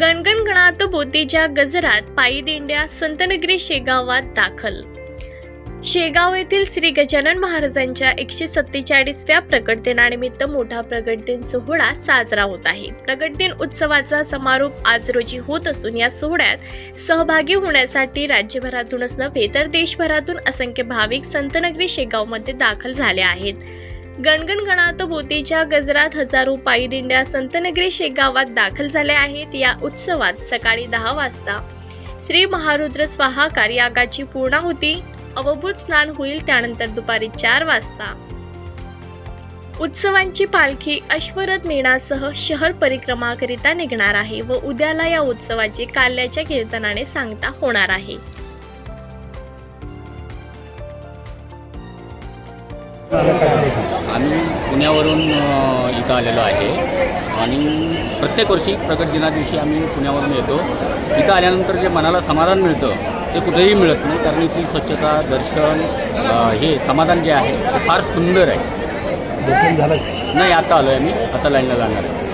गणगणगणात बोतीच्या गजरात पायी दिंड्या संतनगरी शेगावात दाखल. शेगाव येथील श्री गजानन महाराजांच्या एकशे सत्तेचाळीसव्या प्रकट दिनानिमित्त मोठा प्रगट दिन सोहळा साजरा होत आहे. प्रगट दिन उत्सवाचा समारोप आज रोजी होत असून या सोहळ्यात सहभागी होण्यासाठी राज्यभरातूनच नव्हे तर देशभरातून असंख्य भाविक संतनगरी शेगावमध्ये दाखल झाले आहेत. गणगणगणात बोतीच्या गजरात हजारो पायी दिंड्या संतनगरी शेगावात दाखल झाल्या आहेत. या उत्सवात सकाळी दहा वाजता श्री महारुद्र स्वाहाकार यागाची पूर्णाहुती अवभूत स्नान होईल त्यानंतर दुपारी चार वाजता. उत्सवांची पालखी अश्वरथ मेणासह शहर परिक्रमाकरिता निघणार आहे व उद्याला या उत्सवाची काल्याच्या कीर्तनाने सांगता होणार आहे. आम्ही पुण्यावरून इथं आलेलो आहे. आणि प्रत्येक वर्षी प्रगट दिना दिवशी आम्ही पुण्यावरून येतो. इथं आल्यानंतर जे मनाला समाधान मिळतं ते कुठेही मिळत नाही. कारण इथली स्वच्छता दर्शन हे समाधान जे आहे ते फार सुंदर आहे. दर्शन झालं नाही आता आलो आहे आम्ही. आता लाईनला जाणार आहे.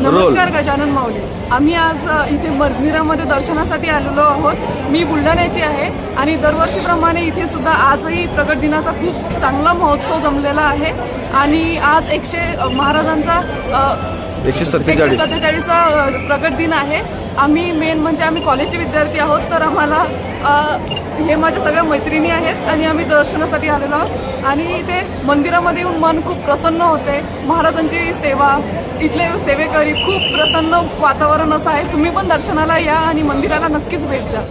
नमस्कार गजानन माऊली. आम्ही आज इथे मजमिरामध्ये दर्शनासाठी आलेलो आहोत. मी बुलढाण्याची आहे आणि दरवर्षीप्रमाणे इथे सुद्धा आजही प्रगट दिनाचा खूप चांगला महोत्सव जमलेला आहे. आणि आज एकशे महाराजांचा एकशे सत्तेचाळीस. सत्तेचाळीसचा प्रगट दिन आहे. आम्ही मेन म्हणजे आम्ही कॉलेजचे विद्यार्थी आहोत तर आम्हाला हे माझ्या सगळ्या मैत्रिणी आहेत आणि आम्ही दर्शनासाठी आलेलो आहोत. आणि इथे मंदिरामध्ये येऊन मन खूप प्रसन्न होते. महाराजांची सेवा इथले सेवेकरी खूप प्रसन्न वातावरण असं आहे. तुम्ही पण दर्शनाला या आणि मंदिराला नक्कीच भेट द्या.